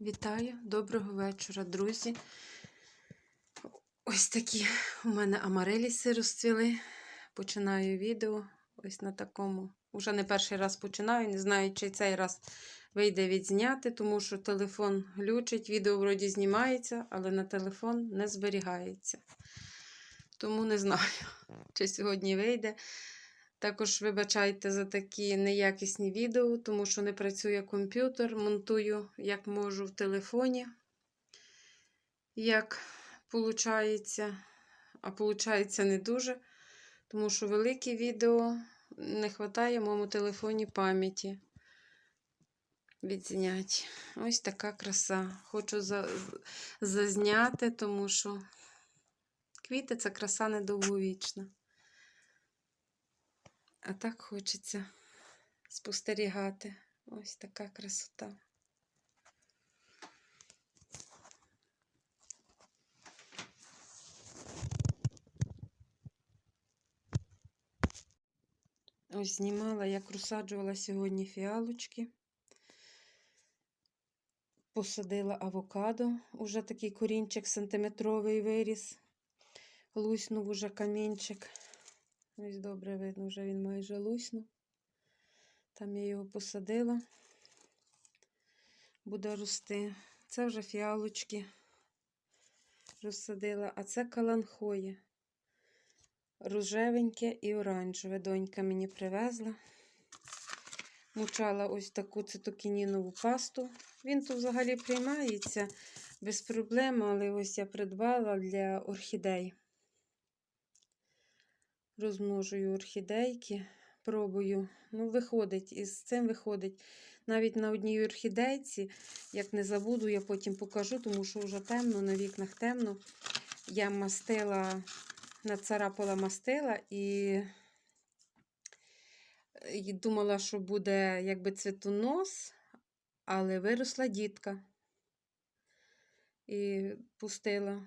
Вітаю, доброго вечора, друзі. Ось такі у мене амареліси розцвіли. Починаю відео ось на такому. Уже не перший раз починаю, не знаю, чи цей раз вийде відзняти, тому що телефон глючить, відео вроді знімається, але на телефон не зберігається. Тому не знаю, чи сьогодні вийде. Також вибачайте за такі неякісні відео, тому що не працює комп'ютер, монтую як можу в телефоні, як виходить, а виходить не дуже, тому що великі відео не вистачає моєму телефоні пам'яті відзняти. Ось така краса. Хочу за... зазняти, тому що квіти це краса недовговічна. А так хочеться спостерігати. Ось така красота. Ось знімала, як розсаджувала сьогодні фіалочки. Посадила авокадо, уже такий корінчик сантиметровий виріс. Луснув уже камінчик. Ось добре видно, вже він майже луснув. Там я його посадила, буде рости. Це вже фіалочки розсадила, а це каланхоє. Рожевеньке і оранжеве. Донька мені привезла. Мучала ось таку цитокінінову пасту. Він тут взагалі приймається без проблем, але ось я придбала для орхідей розмножую орхідейки, пробую. Ну, виходить, із цим виходить. Навіть на одній орхідейці, як не забуду, я потім покажу, тому що вже темно, на вікнах темно. Я мастила, нацарапала мастила і, і думала, що буде якби цвітонос, але виросла дітка. І пустила.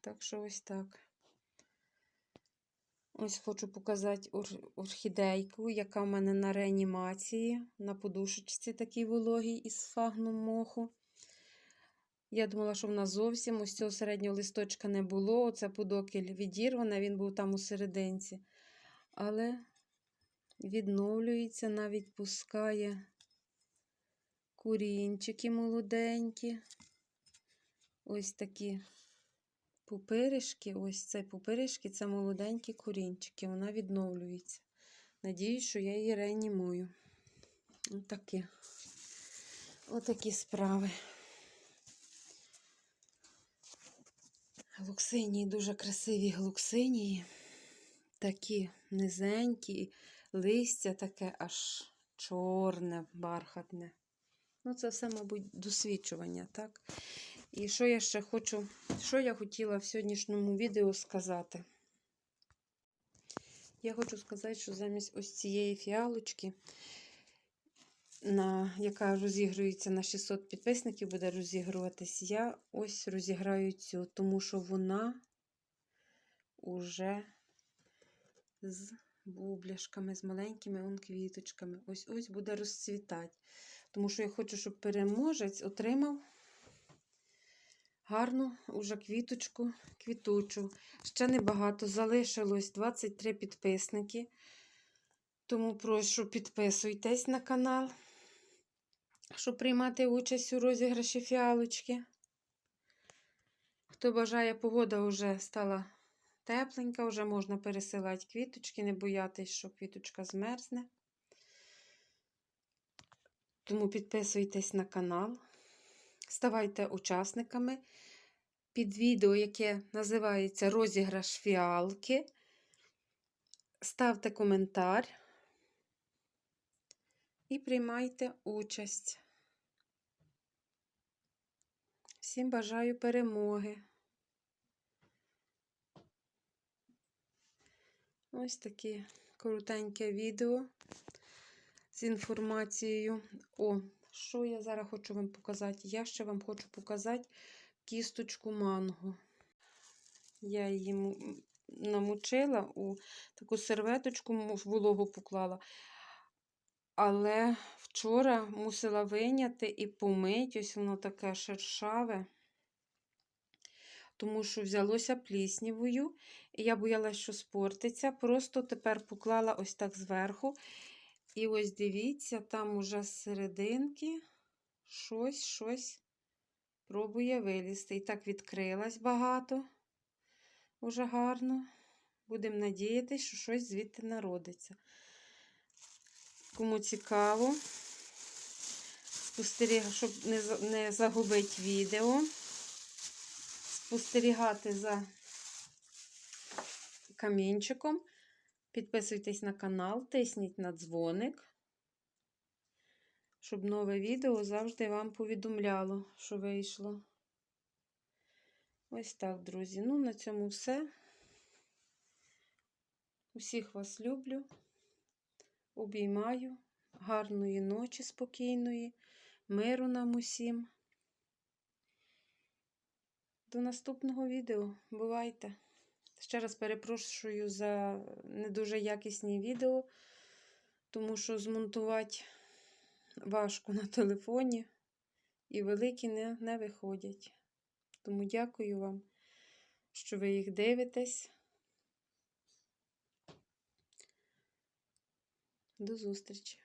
Так що ось так. Ось хочу показати орхідейку, яка в мене на реанімації, на подушечці такій вологій із фагном моху. Я думала, що вона зовсім ось цього середнього листочка не було. Оце подокіль відірвана, він був там у серединці. Але відновлюється, навіть пускає курінчики молоденькі. Ось такі пупиришки, ось цей пупиришки це молоденькі корінчики, вона відновлюється. Надіюсь, що я її реанімую. Отакі. Отакі справи. Глуксинії, дуже красиві глуксинії. Такі низенькі, листя таке аж чорне, бархатне. Ну, це все, мабуть, досвідчування, так? І що я ще хочу, що я хотіла в сьогоднішньому відео сказати? Я хочу сказати, що замість ось цієї фіалочки, на, яка розігрується на 600 підписників, буде розігруватись, я ось розіграю цю, тому що вона уже з бубляшками, з маленькими он квіточками. Ось ось буде розцвітати. Тому що я хочу, щоб переможець отримав гарну уже квіточку, квітучу. Ще небагато. Залишилось 23 підписники. Тому прошу підписуйтесь на канал, щоб приймати участь у розіграші фіалочки. Хто бажає, погода вже стала тепленька, вже можна пересилати квіточки, не боятись, що квіточка змерзне. Тому підписуйтесь на канал, ставайте учасниками під відео, яке називається Розіграш фіалки. Ставте коментар і приймайте участь. Всім бажаю перемоги. Ось таке коротеньке відео з інформацією. О, що я зараз хочу вам показати? Я ще вам хочу показати кісточку манго. Я її намочила у таку серветочку, вологу поклала. Але вчора мусила виняти і помити, ось воно таке шершаве, тому що взялося пліснявою, і я боялась, що спортиться. Просто тепер поклала ось так зверху. І ось дивіться, там уже з серединки щось, щось пробує вилізти. І так відкрилась багато, уже гарно. Будемо надіятися, що щось звідти народиться. Кому цікаво, спостерігати, щоб не загубити відео, спостерігати за камінчиком. Підписуйтесь на канал, тисніть на дзвоник, щоб нове відео завжди вам повідомляло, що вийшло. Ось так, друзі. Ну, на цьому все. Усіх вас люблю. Обіймаю. Гарної ночі спокійної, миру нам усім. До наступного відео. Бувайте! Ще раз перепрошую за не дуже якісні відео, тому що змонтувати важко на телефоні і великі не, не виходять. Тому дякую вам, що ви їх дивитесь. До зустрічі!